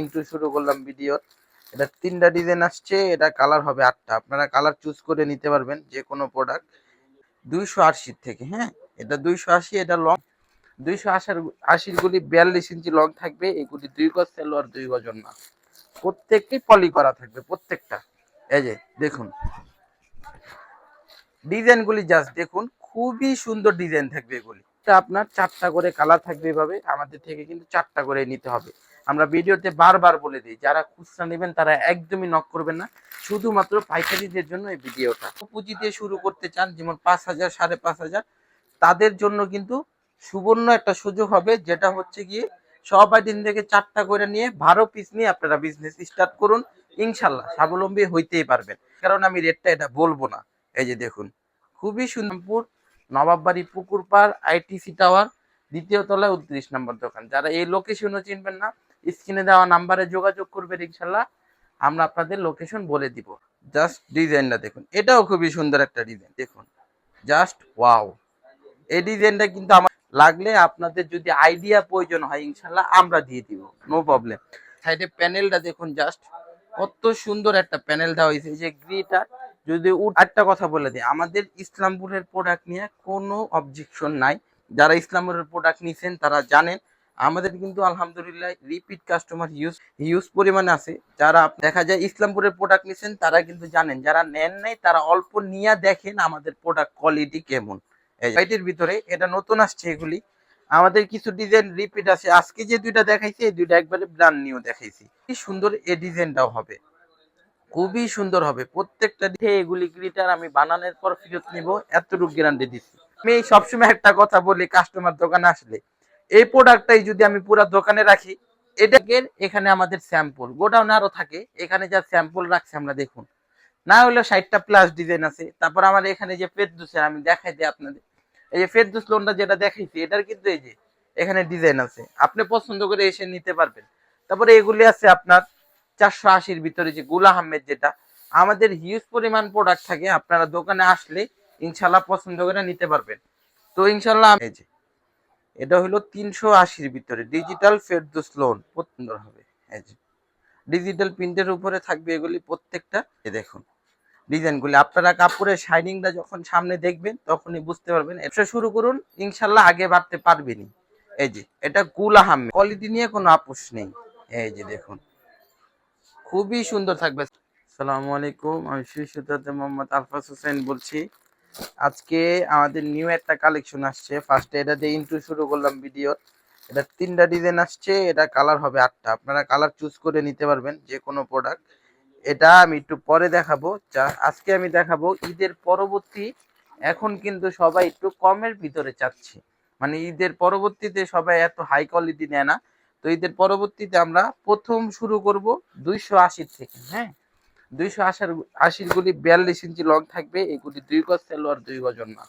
Into শুরু করলাম video এটা তিনটা ডিজাইন আসছে, এটা কালার হবে আটটা। আপনারা কালার চুজ করে নিতে পারবেন যে কোনো প্রোডাক্ট দুইশো আশির থেকে হ্যাঁ? এটা দুইশো আশি, এটা লং দুইশো আশার আশির গুলি বিয়াল্লিশ ইঞ্চি লং থাকবে এগুলি দুই গজ সেলোয়ার দুই গজন না। প্রত্যেকটি পলি করা থাকবে, প্রত্যেকটা। এই যে, দেখুন। ডিজাইন গুলি জাস্ট দেখুন, খুবই সুন্দর ডিজাইন থাকবে এগুলি। আপনার চারটা করে কালার থাকবে এভাবে, আমাদের থেকে কিন্তু চারটা করে নিতে হবে। আমরা ভিডিওতে বারবার বলে দিই, যারা খুচরা নেবেন তারা একদমই নক করবেন না। শুধুমাত্র পাইকারিদের জন্য এই ভিডিওটা। পুঁজি দিয়ে শুরু করতে চান, যেমন পাঁচ হাজার, সাড়ে পাঁচ হাজার, তাদের জন্য কিন্তু সুবর্ণ একটা সুযোগ হবে, যেটা হচ্ছে গিয়ে সবাই দিন থেকে চারটা করে নিয়ে বারো পিস নিয়ে আপনারা বিজনেস স্টার্ট করুন। ইনশাল্লাহ স্বাবলম্বী হইতেই পারবেন। কারণ আমি রেটটা এটা বলব না। এই যে দেখুন, খুবই সুন্দরপুর, নবাববাড়ি পুকুর পাড় আইটিসি টাওয়ার দ্বিতীয় তলায় উনত্রিশ নম্বর দোকান। যারা এই লোকেশনও চিনবেন না স্ক্রিনে দেওয়া নাম্বারে যোগাযোগ করবেন ইনশাল্লাহ আমরা আপনাদের লোকেশন বলে দিব। জাস্ট ডিজাইনটা দেখুন। এটাও খুবই সুন্দর একটা ডিজাইন দেখুন। জাস্ট ওয়াও এই ডিজাইনটা কিন্তু আমার লাগলে আপনাদের যদি আইডিয়া প্রয়োজন হয় ইনশাল্লাহ আমরা দিয়ে দিব। নো প্রবলেম সাইডে প্যানেলটা দেখুন জাস্ট কত সুন্দর একটা প্যানেল দেওয়া হয়েছে। যে গ্রিটা যদি একটা কথা বলে দিই, আমাদের ইসলামপুরের প্রোডাক্ট নিয়ে কোনো অবজেকশন নাই। যারা ইসলামপুরের প্রোডাক্ট নিছেন, তারা জানেন আমাদের কিন্তু আলহামদুলিল্লাহ রিপিট কাস্টমার ইউজ ইউজ পরিমাণে আছে। যারা দেখা যায় ইসলামপুরের প্রোডাক্ট নিছেন, তারা কিন্তু জানেন। যারা নেন নাই, তারা অল্প নিয়ে দেখেন আমাদের প্রোডাক্ট কোয়ালিটি কেমন। এটির ভিতরে এটা নতুন আসছে এগুলি। আমাদের কিছু ডিজাইন রিপিট আছে। আজকে যে দুইটা দেখাইছি, এই দুইটা একবারে ব্র্যান্ড নিউ দেখাইছি। কি সুন্দর এই ডিজাইনটাও হবে। খুবই সুন্দর হবে। প্রত্যেকটা এগুলি গ্রিটার আমি বানানোর পর ফেরত নিব। এতটুকু গ্যারান্টি দিচ্ছি আমি সবসময় একটা কথা বলি কাস্টমার দোকানে আসলে। এই প্রোডাক্টটাই যদি আমি পুরো দোকানে রাখি এটাকে এখানে আমাদের স্যাম্পল গোডাউন আরও থাকে, এখানে যা স্যাম্পল রাখছে আমরা দেখুন। না হলে ষাটটা প্লাস ডিজাইন আছে, তারপর আমার এখানে যে ফেরদুসের আমি দেখাই দিই আপনাদের। এই যে ফেরদুস লোনটা যেটা দেখাইছি, এটার কিন্তু এই যে, এখানে ডিজাইন আছে। আপনি পছন্দ করে এসে নিতে পারবেন। তারপরে এগুলি আছে আপনার চারশো আশির ভিতরে যে গুলা আহমেদ যেটা, আমাদের হিউজ পরিমাণ প্রোডাক্ট থাকে, আপনারা দোকানে আসলে ইনশাল্লাহ পছন্দ করে নিতে পারবেন। তো ইনশাল্লাহ এই যে এটা হলো তিনশো আশির ভিতরে। ডিজিটাল ফেরদুস লোন সুন্দর হবে। ডিজিটাল প্রিন্টের উপরে থাকবে এগুলি প্রত্যেকটা। দেখুন, ডিজাইনগুলি। আপনারা কাপড়ের শাইনিংটা যখন সামনে দেখবেন, তখনই বুঝতে পারবেন। এটা শুরু করুন ইনশাল্লাহ আগে বাড়তে পারবেনই। এই যে, এটা গুল আহমেদ কোয়ালিটি নিয়ে কোনো আপোষ নেই। এই যে, দেখুন, খুবই সুন্দর থাকবে। আসসালামু আলাইকুম, আমি শ্রী সুতাতে মোহাম্মদ আলফাস হোসেন বলছি। আজকে আমাদের নিউ একটা কালেকশন আসছে। ফার্স্টে এটা দিয়ে ইন্টু শুরু করলাম ভিডিও এটা তিনটা ডিজাইন আসছে, এটা কালার হবে আটটা। আপনারা কালার চুজ করে নিতে পারবেন যে কোনো প্রোডাক্ট এটা আমি একটু পরে দেখাবো। যা, আজকে আমি দেখাবো ঈদের পরবর্তী। এখন কিন্তু সবাই একটু কমের ভিতরে চাচ্ছে। মানে ঈদের পরবর্তীতে সবাই এত হাই কোয়ালিটি নেয় না। তো ঈদের পরবর্তীতে আমরা প্রথম শুরু করব দুইশো আশির থেকে হ্যাঁ? দুইশো আশার গুলি বিয়াল্লিশ ইঞ্চি লং থাকবে এগুলি দুই গজ সেলোয়ার দুই গজন না।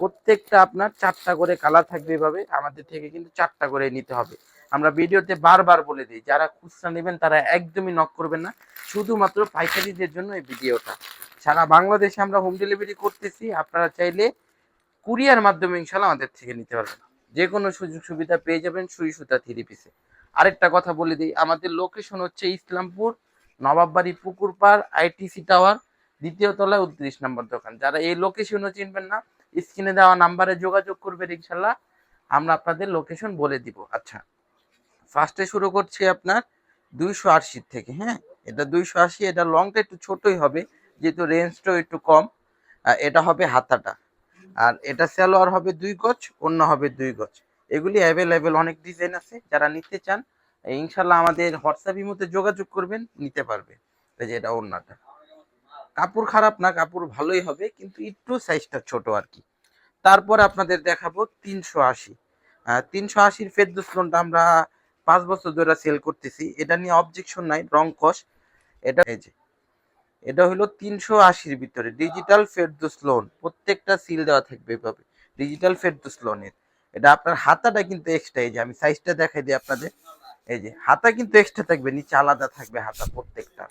প্রত্যেকটা আপনার চারটা করে কালার থাকবে এভাবে, আমাদের থেকে কিন্তু চারটা করে নিতে হবে। আমরা ভিডিওতে বারবার বলে দিই, যারা খুচরা নেবেন তারা একদমই নক করবেন না, শুধুমাত্র পাইকারিদের জন্য এই ভিডিওটা। সারা বাংলাদেশে আমরা হোম ডেলিভারি করতেছি, আপনারা চাইলে কুরিয়ার মাধ্যমে ইনশাল্লাহ আমাদের থেকে নিতে পারবেন। যে কোনো সুযোগ সুবিধা পেয়ে যাবেন, সুই সুতা থ্রি পিসে আরেকটা কথা বলে দিই, আমাদের লোকেশন হচ্ছে ইসলামপুর নবাববাড়ি পুকুর পাড় আইটিসি টাওয়ার দ্বিতীয় তলায় উনত্রিশ নম্বর দোকান। যারা এই লোকেশনও চিনবেন না স্ক্রিনে দেওয়া নাম্বারে যোগাযোগ করবেন ইনশাল্লাহ আমরা আপনাদের লোকেশন বলে দিব। আচ্ছা ফার্স্টে শুরু করছি আপনার দুইশো আশির থেকে হ্যাঁ? এটা দুইশো আশি, এটা লংটা একটু ছোটই হবে, যেহেতু রেঞ্জটাও একটু কম। এটা হবে হাতাটা। আর এটা সালোয়ার হবে দুই গজ অন্য হবে দুই গজ। এগুলি অ্যাভেলেবেল অনেক ডিজাইন আছে। যারা নিতে চান ইনশাল্লাহ আমাদের হোয়াটসঅ্যাপ ইমোতে যোগাযোগ করবেন, নিতে পারবে। এই যে এটা ওড়নাটা। কাপড় খারাপ না, কাপড় ভালোই হবে, কিন্তু একটু সাইজটা ছোট আর কি। তারপর আপনাদের দেখাবো তিনশো আশি। তিনশো আশির ফেরদুস লোনটা আমরা পাঁচ বছর ধরে সেল করতেছি। এটা নিয়ে অবজেকশন নাই রং কস এটা এই যে, এটা হলো তিনশো আশির ভিতরে ডিজিটাল ফেরদুস লোন প্রত্যেকটা সিল দেওয়া থাকবে এভাবে। ডিজিটাল ফেরদুস লোনের এটা আপনার হাতাটা কিন্তু এক্সট্রা এই যে আমি সাইজটা দেখাই দিই আপনাদের। এই যে, হাতা কিন্তু এক্সট্রা থাকবে, নিচে আলাদা থাকবে হাতা প্রত্যেকটা।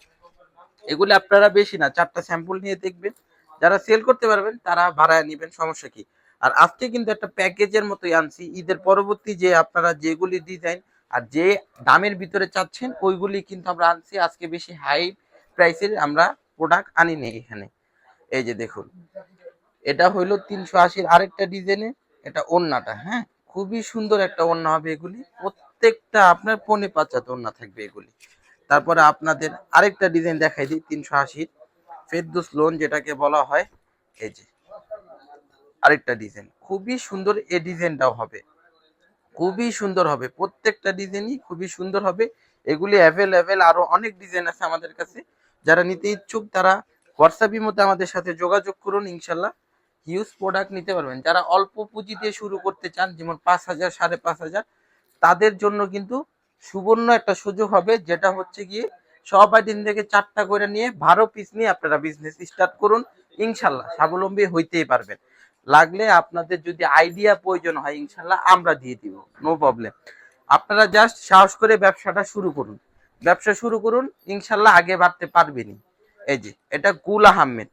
এগুলি আপনারা বেশি না, চারটা স্যাম্পল নিয়ে দেখবেন। যারা সেল করতে পারবেন, তারা ভাড়ায় নেবেন, সমস্যা কি? আর আজকে কিন্তু একটা প্যাকেজের মতোই আনছি। ঈদের পরবর্তী যে আপনারা যেগুলি ডিজাইন আর যে দামের ভিতরে চাচ্ছেন, ওইগুলি কিন্তু আমরা আনছি। আজকে বেশি হাই প্রাইসের আমরা প্রোডাক্ট আনি নেই এখানে। এই যে দেখুন, এটা হইল তিনশো আশির আরেকটা ডিজাইনে এটা ওন্নাটা হ্যাঁ? খুবই সুন্দর একটা ওন্না হবে এগুলি। প্রত্যেকটা আপনার পনে পাঁচাতে ওন্না থাকবে এগুলি। তারপরে আপনাদের আরেকটা ডিজাইন দেখাই দিই, তিনশো আশির। ফেরদুস লোন যেটাকে বলা হয়, এই যে। আরেকটা ডিজাইন খুবই সুন্দর এই ডিজাইনটাও হবে। খুবই সুন্দর হবে। প্রত্যেকটা ডিজাইনই খুবই সুন্দর হবে। এগুলি অ্যাভেলেবেল আরও অনেক ডিজাইন আছে আমাদের কাছে। যারা নিতে ইচ্ছুক, তারা হোয়াটসঅ্যাপের মধ্যে আমাদের সাথে যোগাযোগ করুন, ইনশাল্লাহ। হিউজ প্রোডাক্ট নিতে পারবেন। যারা অল্প পুঁজি দিয়ে শুরু করতে চান, যেমন পাঁচ হাজার, সাড়ে পাঁচ হাজার তাদের জন্য কিন্তু সুবর্ণ একটা সুযোগ হবে, যেটা হচ্ছে গিয়ে সবাই দিন থেকে চারটা করে নিয়ে বারো পিস নিয়ে আপনারা বিজনেস স্টার্ট করুন। ইনশাল্লাহ স্বাবলম্বী হইতেই পারবেন। লাগলে আপনাদের যদি আইডিয়া প্রয়োজন হয়, ইনশাল্লাহ আমরা দিয়ে দিব। নো প্রবলেম আপনারা জাস্ট সাহস করে ব্যবসাটা শুরু করুন। ব্যবসা শুরু করুন, ইনশাল্লাহ আগে বাড়তে পারবেনই। এই যে, এটা গুল আহমেদ।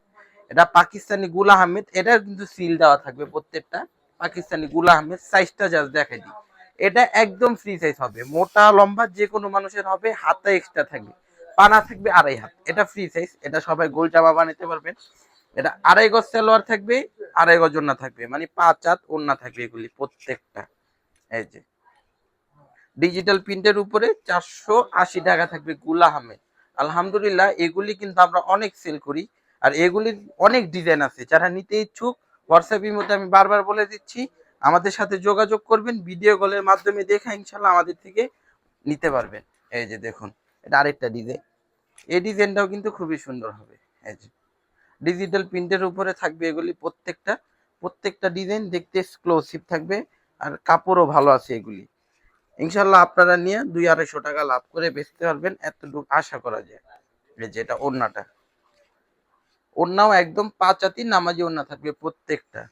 এটা পাকিস্তানি গুল আহমেদ। এটা কিন্তু সিল দেওয়া থাকবে প্রত্যেকটা। পাকিস্তানি গুল আহমেদ সাইজটা জাস্ট দেখাই দিই। এটা একদম ফ্রি সাইজ হবে। মোটা, লম্বা যে কোনো মানুষের হবে, হাতে এক্সট্রা থাকবে। পানা থাকবে আড়াই হাত। এটা ফ্রি সাইজ এটা সবাই গোল জামা বানাতে পারবেন। এটা আড়াই গজ সালোয়ার থাকবে, আড়াই গজ ওন্না থাকবে। মানে পাঁচ হাত ওন্না থাকবে এগুলি প্রত্যেকটা। এই যে। ডিজিটাল প্রিন্টের উপরে চারশো আশি টাকা থাকবে গুল আহমেদ। আলহামদুলিল্লাহ, এগুলি কিন্তু আমরা অনেক সেল করি। আর এগুলির অনেক ডিজাইন আছে। যারা নিতে ইচ্ছুক হোয়াটসঅ্যাপের মধ্যে আমি বারবার বলে দিচ্ছি আমাদের সাথে যোগাযোগ করবেন ভিডিও কলের মাধ্যমে দেখা ইনশাল্লাহ আমাদের থেকে নিতে পারবেন। এই যে দেখুন, এটা আরেকটা ডিজাইন এই ডিজাইনটাও কিন্তু খুবই সুন্দর হবে। এই যে ডিজিটাল প্রিন্টের উপরে থাকবে এগুলি প্রত্যেকটা প্রত্যেকটা ডিজাইন দেখতে এক্সক্লুসিভ থাকবে আর কাপড়ও ভালো আছে এগুলি। ইনশাল্লাহ আপনারা নিয়ে দুই আড়াইশো টাকা লাভ করে বেচতে পারবেন, এতটুকু আশা করা যায়। এই যে এটা ওড়নাটা। ওড়নাও একদম পাঁচ হাতি নামাজি ওড়না থাকবে প্রত্যেকটা।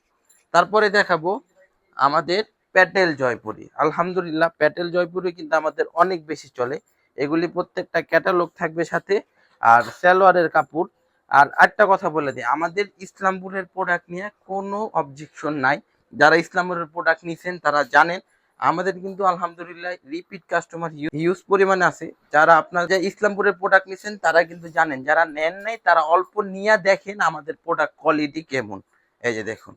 তারপরে দেখাবো আমাদের প্যাটেল জয়পুরি। আলহামদুলিল্লাহ, প্যাটেল জয়পুরি কিন্তু আমাদের অনেক বেশি চলে। এগুলি প্রত্যেকটা ক্যাটালগ থাকবে সাথে, আর সালোয়ারের কাপড়। আর একটা কথা বলে দিই, আমাদের ইসলামপুরের প্রোডাক্ট নিয়ে কোনো অবজেকশন নাই। যারা ইসলামপুরের প্রোডাক্ট নিছেন, তারা জানেন। আমাদের কিন্তু আলহামদুলিল্লাহ রিপিট কাস্টমার হিউজ পরিমাণে আছে। যারা আপনার যে ইসলামপুরের প্রোডাক্ট নিছেন, তারা কিন্তু জানেন। যারা নেন নাই, তারা অল্প নিয়ে দেখেন আমাদের প্রোডাক্ট কোয়ালিটি কেমন। এই যে দেখুন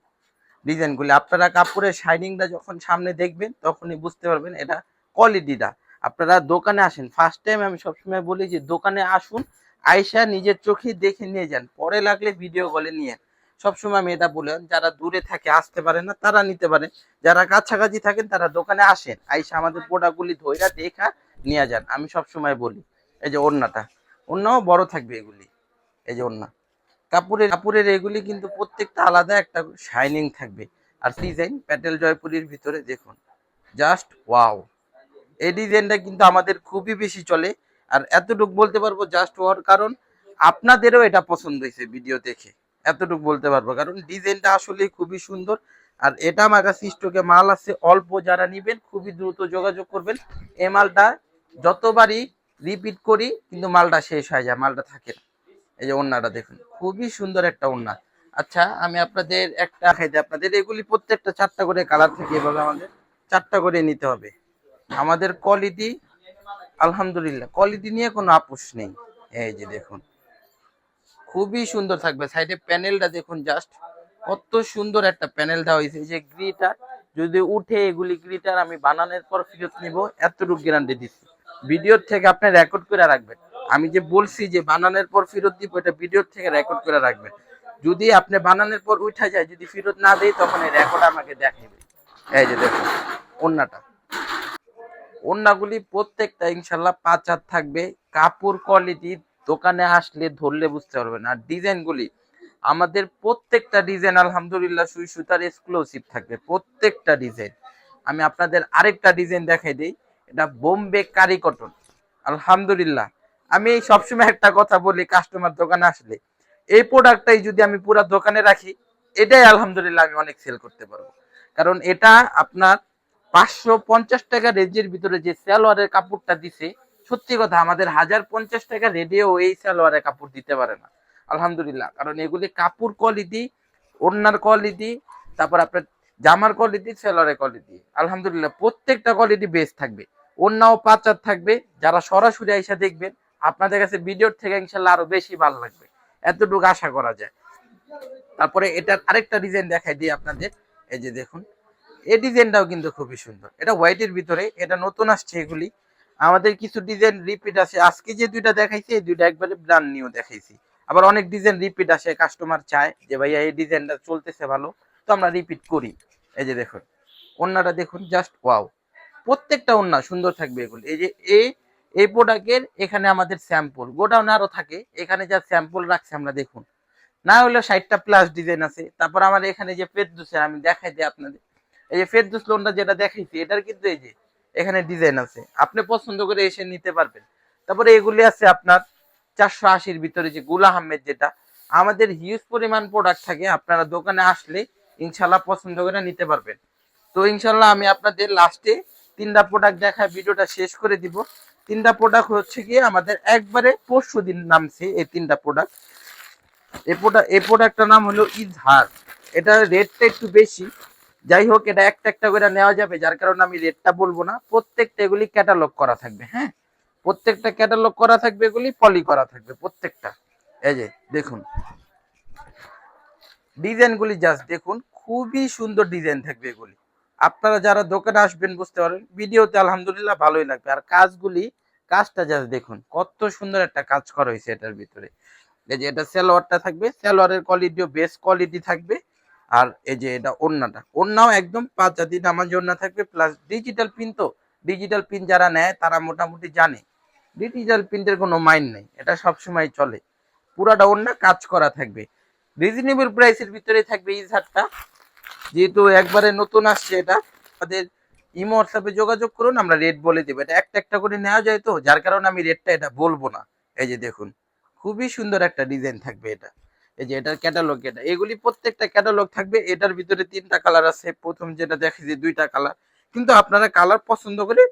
ডিজাইনগুলি। আপনারা কাপড়ের শাইনিংটা যখন সামনে দেখবেন, তখনই বুঝতে পারবেন এটা কোয়ালিটিটা আপনারা দোকানে আসেন ফার্স্ট টাইম আমি সবসময় বলি যে দোকানে আসুন আয়সা নিজের চোখে দেখে নিয়ে যান, পরে লাগলে ভিডিও কলে নিয়ে সবসময় আমি এটা বলে, যারা দূরে থাকে, আসতে পারে না, তারা নিতে পারে যারা কাছাকাছি থাকেন, তারা দোকানে আসেন, আইসা আমাদের প্রোডাক্টগুলি ধৈরা দেখা নিয়ে যান। আমি সবসময় বলি, এই যে ওড়নাটা, ওড়নাও বড় থাকবে এগুলি, এই যে ওড়না। কাপড়ের কাপড়ের এগুলি কিন্তু প্রত্যেকটা আলাদা একটা শাইনিং থাকবে। আর ডিজাইন প্যাটেল জয়পুরির ভিতরে দেখুন জাস্ট ওয়াও এই ডিজাইনটা কিন্তু আমাদের খুবই বেশি চলে। আর এতটুকু বলতে পারব জাস্ট ওয়ার কারণ, আপনাদেরও এটা পছন্দ হয়েছে ভিডিও দেখে। এতটুকু বলতে পারব, কারণ ডিজাইনটা আসলে খুবই সুন্দর। আর এটা আমার কাছে স্টকে মাল আছে, অল্প যারা নিবেন খুবই দ্রুত যোগাযোগ করবেন। এ মালটা যতবারই রিপিট করি, কিন্তু মালটা শেষ হয়ে যায়, মালটা থাকে না। এই যে ওন্নাটা দেখুন, খুবই সুন্দর একটা ওন্না। আচ্ছা আমি আপনাদের একটা খাইতে আপনাদের এগুলি প্রত্যেকটা চারটা করে কালার থাকে এভাবে আমাদের, চারটা করে নিতে হবে। আমাদের কোয়ালিটি, আলহামদুলিল্লাহ, কোয়ালিটি নিয়ে কোনো আপোষ নেই। এই যে দেখুন, খুবই সুন্দর থাকবে। সাইডে প্যানেলটা দেখুন জাস্ট, কত সুন্দর একটা প্যানেল দেওয়া হয়েছে। যে গ্রিটার, যদি উঠে এগুলি গ্রিটার আমি বানানোর পর ফেরত নিব, এতটুকু গ্যারান্টি দিচ্ছি। ভিডিওর থেকে আপনি রেকর্ড করে রাখবেন। আমি যে বলছি যে বানানোর পর ফেরত দিব, এটা ভিডিওর থেকে রেকর্ড করে রাখবেন। যদি আপনি বানানোর পর উঠা যায়, যদি ফেরত না দেয়, তখন এই রেকর্ড আমাকে দেখাবে এই যে দেখুন অন্যটা ওন্নাগুলি প্রত্যেকটা ইনশাল্লাহ পাঁচ হাত থাকবে। কাপড় কোয়ালিটি দোকানে আসলে ধরলে বুঝতে পারবেন। আর ডিজাইনগুলি, আমাদের প্রত্যেকটা ডিজাইন আলহামদুলিল্লাহ সুই সুতার এক্সক্লুসিভ থাকবে প্রত্যেকটা ডিজাইন। আমি আপনাদের আরেকটা ডিজাইন দেখাই দিই। এটা বোম্বে কারি কটন। আলহামদুলিল্লাহ। আমি সবসময় একটা কথা বলি কাস্টমার দোকানে আসলে। এই প্রোডাক্টটাই যদি আমি পুরো দোকানে রাখি, এটাই আলহামদুলিল্লাহ আমি অনেক সেল করতে পারব। কারণ এটা আপনার পাঁচশো পঞ্চাশ টাকা রেঞ্জের ভিতরে যে সালোয়ারের কাপড়টা দিছে, সত্যি কথা আমাদের হাজার পঞ্চাশ টাকা রেডিও এই সালোয়ারের কাপড় দিতে পারে না। আলহামদুলিল্লাহ, কারণ এগুলি কাপড় কোয়ালিটি ওড়নার কোয়ালিটি তারপর আপনার জামার কোয়ালিটি সেলোয়ারের কোয়ালিটি আলহামদুলিল্লাহ, প্রত্যেকটা কোয়ালিটি বেস্ট থাকবে। অন্যও পাচার থাকবে। যারা সরাসরি আইসা দেখবেন আপনাদের কাছে ভিডিওর থেকে ইনশাল্লাহ আরও বেশি ভালো লাগবে। এতটুকু আশা করা যায়। তারপরে এটার আরেকটা ডিজাইন দেখাই দিই আপনাদের। এই যে দেখুন, এই ডিজাইনটাও কিন্তু খুবই সুন্দর। এটা হোয়াইটের ভিতরে, এটা নতুন আসছে এগুলি। আমাদের কিছু ডিজাইন রিপিট আছে। আজকে যে দুইটা দেখাইছি, এই দুইটা একবারে ব্র্যান্ড নিউ দেখাইছি। আবার অনেক ডিজাইন রিপিট আসে কাস্টমার চায় যে, ভাইয়া, এই ডিজাইনটা চলতেছে ভালো, তো আমরা রিপিট করি। এই যে দেখুন, ওন্নাটা দেখুন জাস্ট ওয়াও প্রত্যেকটা ওন্না সুন্দর থাকবে এগুলো। এই যে, এই এই প্রোডাক্টের এখানে আমাদের স্যাম্পল গোডাউন আরও থাকে, এখানে যা স্যাম্পল রাখছে আমরা দেখুন। না হলে ষাটটা প্লাস ডিজাইন আছে। তারপর আমার এখানে যে ফেরদুসের আমি দেখাই দিই আপনাদের। এই যে ফেরদুস লোনটা যেটা দেখাইছি, এটার কিন্তু এই যে, এখানে ডিজাইন আছে। আপনি পছন্দ করে এসে নিতে পারবেন। তারপরে এগুলি আছে আপনার চারশো আশির ভিতরে যে গুল আহমেদ যেটা। আমাদের হিউজ পরিমাণ প্রোডাক্ট থাকে, আপনারা দোকানে আসলে ইনশাল্লাহ পছন্দ করে নিতে পারবেন। তো ইনশাল্লাহ আমি আপনাদের লাস্টে তিনটা প্রোডাক্ট দেখায়, ভিডিওটা শেষ করে দিব। তিনটা প্রোডাক্ট হচ্ছে গিয়ে আমাদের একবারে পরশু দিন নামছে এই তিনটা প্রোডাক্ট এই প্রোডাক্ট এই প্রোডাক্টটার নাম হলো ইজহার। এটা রেটটা একটু বেশি। যাই হোক, এটা একটা একটা করে নেওয়া যাবে, যার কারণে আমি রেটটা বলব না। প্রত্যেকটা এগুলি ক্যাটালগ করা থাকবে হ্যাঁ? প্রত্যেকটা ক্যাটালগ করা থাকবে, এগুলি পলি করা থাকবে, প্রত্যেকটা। এই যে, দেখুন। ডিজাইনগুলি জাস্ট দেখুন, খুবই সুন্দর ডিজাইন থাকবে এগুলি। আপনারা যারা দোকানে আসবেন বুঝতে পারবেন, ভিডিওতে আলহামদুলিল্লাহ ভালোই লাগবে। আর কাজগুলি, কাজটা জাস্ট দেখুন, কত সুন্দর একটা কাজ করা হয়েছে এটার ভিতরে। এই যে এটা সালোয়ারটা থাকবে, সালোয়ারের কোয়ালিটিও বেস্ট কোয়ালিটি থাকবে। আর এই যে এটা ওন্নাটা ওন্নাও একদম পাঁচ জাতি নামাজ ওন্না থাকবে প্লাস ডিজিটাল পিন তো ডিজিটাল পিন যারা নেয় তারা মোটামুটি জানে। ডিজিটাল প্রিন্টের কোনো মাইন্ড নেই, এটা সবসময় চলে। পুরাটা ওন্না কাজ করা থাকবে। রিজনেবল প্রাইসের ভিতরে থাকবে ইজহারটা যেহেতু একবারে নতুন আসছে এটা, আমাদের ইমো হোয়াটসঅ্যাপে যোগাযোগ করুন, আমরা রেট বলে দেবো। এটা একটা একটা করে নেওয়া যায় তো, যার কারণে আমি রেটটা এটা বলব না। এই যে দেখুন, খুবই সুন্দর একটা ডিজাইন থাকবে এটা। এই যে এটার ক্যাটালগ এটা। এগুলি প্রত্যেকটা ক্যাটালগ থাকবে, এটার ভিতরে তিনটা কালার আছে। প্রথম যেটা দেখেছি দুইটা কালার কিন্তু আপনারা কালার পছন্দ করে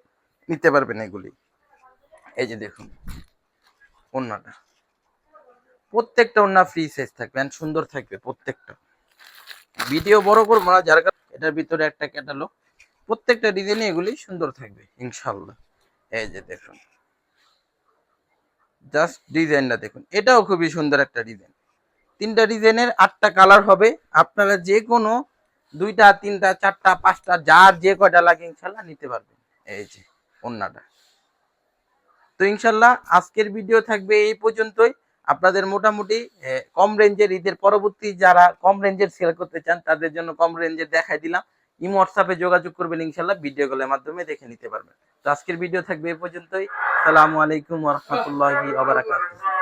নিতে পারবেন এগুলি। এই যে দেখুন ওন্নাটা প্রত্যেকটা ওন্না ফ্রি সাইজ থাকবে and সুন্দর থাকবে প্রত্যেকটা। ভিডিও বড় করব না, যার এটার ভিতরে একটা ক্যাটালগ প্রত্যেকটা ডিজাইনে এগুলি সুন্দর থাকবে ইনশাল্লাহ এই যে দেখুন। জাস্ট ডিজাইনটা দেখুন। এটাও খুবই সুন্দর একটা ডিজাইন তিনটা ডিজাইনের আটটা কালার হবে। আপনারা যে কোনো দুইটা, তিনটা, চারটা, পাঁচটা, যার যে কয়টা লাগে ইনশাল্লাহ নিতে পারবেন। এই যে অন্যটা তো ইনশাল্লাহ আজকের ভিডিও থাকবে এই পর্যন্তই। আপনাদের মোটামুটি কম রেঞ্জের ঈদের পরবর্তী যারা কম রেঞ্জের সেল করতে চান, তাদের জন্য কম রেঞ্জের দেখাই দিলাম। ইমো হোয়াটসঅ্যাপে যোগাযোগ করবেন ইনশাল্লাহ ভিডিও কলের মাধ্যমে দেখে নিতে পারবেন। তো আজকের ভিডিও থাকবে এ পর্যন্তই। সালামু আলাইকুম রহমতুল্লাহি আবরাকাতুহ